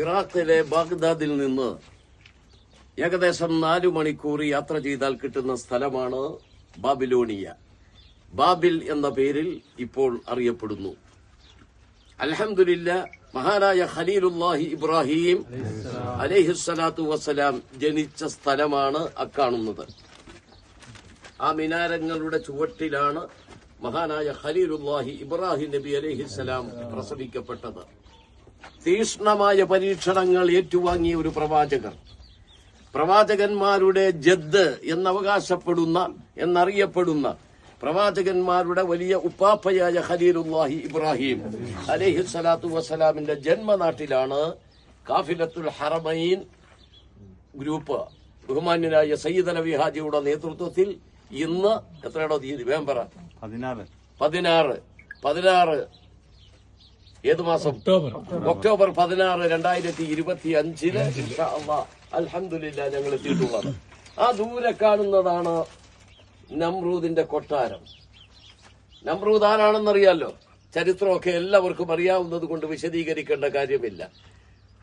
ഇറാഖിലെ ബാഗ്ദാദിൽ നിന്ന് ഏകദേശം നാലു മണിക്കൂർ യാത്ര ചെയ്താൽ കിട്ടുന്ന സ്ഥലമാണ് ബാബിലോണിയ. ബാബിൽ എന്ന പേരിൽ ഇപ്പോൾ അറിയപ്പെടുന്നു. അൽഹംദുലില്ല മഹാനായ ഖലീലുല്ലാഹി ഇബ്രാഹിം അലൈഹിസ്സലാത്തു വസ്സലാം ജനിച്ച സ്ഥലമാണ് അക്കാണുന്നത്. ആ മിനാരങ്ങളുടെ ചുവട്ടിലാണ് മഹാനായ ഖലീലുല്ലാഹി ഇബ്രാഹിം നബി അലൈഹിസ്സലാം പ്രസവിക്കപ്പെട്ടത്. തീഷ്ണമായ പരീക്ഷണങ്ങൾ ഏറ്റുവാങ്ങിയ ഒരു പ്രവാചകർ പ്രവാചകന്മാരുടെ ജദ് എന്നവകാശപ്പെടുന്ന എന്നറിയപ്പെടുന്ന പ്രവാചകന്മാരുടെ വലിയ ഉപ്പാപ്പയായ ഖലീലുല്ലാഹി ഇബ്രാഹിം അലൈഹി സ്വലാത്തു വസ്സലാമിന്റെ ജന്മനാട്ടിലാണ് കാഫിലത്തുൽ ഹറമൈൻ ഗ്രൂപ്പ് ബഹുമാന്യനായ സയ്യിദ് അലവി ഹാജിയുടെ നേതൃത്വത്തിൽ ഇന്ന് എത്രയാണോ തീയതി വേഗം പറ പതിനാറ്. പതിനാറ്. പതിനാറ്. ഏത് മാസം? ഒക്ടോബർ. ഒക്ടോബർ പതിനാറ് രണ്ടായിരത്തി ഇരുപത്തി അഞ്ചിൽ അലഹമില്ല ഞങ്ങൾ എത്തിയിട്ടുള്ളത് ആ ദൂരെ കാണുന്നതാണ് നമ്രൂദിന്റെ കൊട്ടാരം. നമ്രൂദ് ആരാണെന്നറിയാലോ? ചരിത്രമൊക്കെ എല്ലാവർക്കും അറിയാവുന്നത് കൊണ്ട് വിശദീകരിക്കേണ്ട കാര്യമില്ല.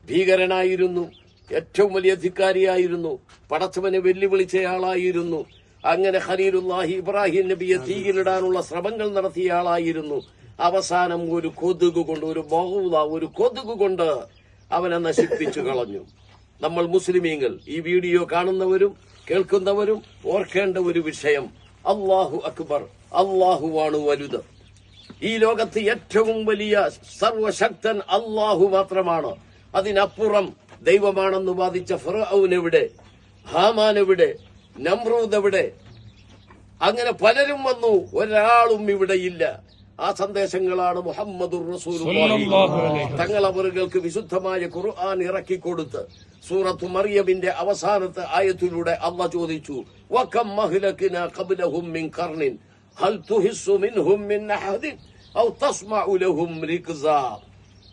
ഭീകരനായിരുന്നു. ഏറ്റവും വലിയ ധിക്കാരിയായിരുന്നു. പടച്ചവനെ വെല്ലുവിളിച്ചയാളായിരുന്നു. അങ്ങനെ ഖലീലുല്ലാഹി ഇബ്രാഹിം നബിയെ തീയിലിടാനുള്ള ശ്രമങ്ങൾ നടത്തിയ ആളായിരുന്നു. അവസാനം ഒരു കൊതുക് കൊണ്ട് ഒരു ബഹുത ഒരു കൊതുക് കൊണ്ട് അവനെ നശിപ്പിച്ചു കളഞ്ഞു. നമ്മൾ മുസ്ലിമീങ്ങൾ ഈ വീഡിയോ കാണുന്നവരും കേൾക്കുന്നവരും ഓർക്കേണ്ട ഒരു വിഷയം. അള്ളാഹു അക്ബർ അള്ളാഹുവാണ് വലുത്. ഈ ലോകത്ത് ഏറ്റവും വലിയ സർവശക്തൻ അള്ളാഹു മാത്രമാണ്. അതിനപ്പുറം ദൈവമാണെന്ന് വാദിച്ച ഫിറൌൻ എവിടെ ഹാമാൻ എവിടെ നമ്രൂദ് എവിടെ അങ്ങനെ പലരും വന്നു ഒരാളും ഇവിടെയില്ല ആ സന്ദേശങ്ങളാണ് മുഹമ്മദ് തങ്ങൾ അവറുകൾക്ക് വിശുദ്ധമായ ഖുർആൻ ഇറക്കിക്കൊടുത്ത് സൂറത്ത് മറിയമിന്റെ അവസാനത്തെ ആയത്തിലൂടെ അള്ള ചോദിച്ചു വക്കം മഹ്ലക്കിന ഖബ്ലഹും മിൻ ഖർനിൻ ഹൽ തുഹിസ്സു മിൻഹും മിൻ അഹദിൻ? ഔ തസ്മഉ ലഹും റിക്സാ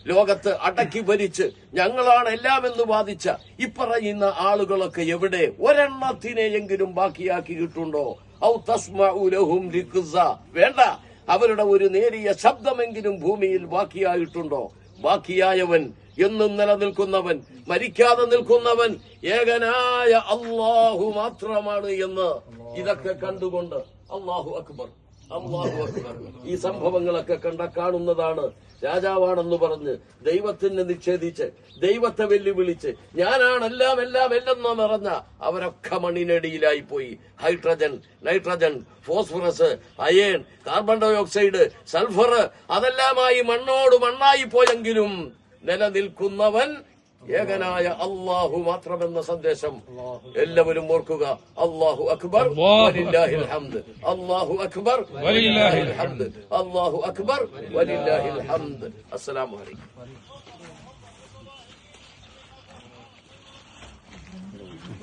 ലോകത്ത് അടക്കി ഭരിച്ച് ഞങ്ങളാണ് എല്ലാം എന്ന് വാദിച്ച ഇപ്പറയുന്ന ആളുകളൊക്കെ എവിടെ? ഒരെണ്ണത്തിനെയെങ്കിലും ബാക്കിയാക്കിയിട്ടുണ്ടോ? ഔ തസ്മഉ ലഹും റിക്സാ വേണ്ട. അവരുടെ ഒരു നേരിയ ശബ്ദമെങ്കിലും ഭൂമിയിൽ ബാക്കിയായിട്ടുണ്ടോ? ബാക്കിയായവൻ എന്നും നിലനിൽക്കുന്നവൻ മരിക്കാതെ നിൽക്കുന്നവൻ ഏകനായ അള്ളാഹു മാത്രമാണ് എന്ന് ഇതൊക്കെ കണ്ടുകൊണ്ട് അള്ളാഹു അക്ബർ അക്ബർ. ഈ സംഭവങ്ങളൊക്കെ കണ്ട കാണുന്നതാണ് രാജാവാണെന്ന് പറഞ്ഞ് ദൈവത്തിനെ നിഷേധിച്ച് ദൈവത്തെ വെല്ലുവിളിച്ച് ഞാനാണ് എല്ലാം എല്ലാം എല്ലെന്ന് നിറഞ്ഞ അവരൊക്കെ മണ്ണിനടിയിലായി പോയി. Hydrogen nitrogen phosphorus iron carbon dioxide sulphur അതെല്ലാമായി മണ്ണോട് മണ്ണായി പോയെങ്കിലും നിലനിൽക്കുന്നവൻ ഏകനായ അള്ളാഹു മാത്രമെന്ന സന്ദേശം എല്ലാവരും ഓർക്കുക. അള്ളാഹു അക്ബർ ഹംദ്. അള്ളാഹു അക്ബർ ഹംദ്. അള്ളാഹു അക്ബർ ഹംദ്. അസ്സലാമു അലൈക്കും.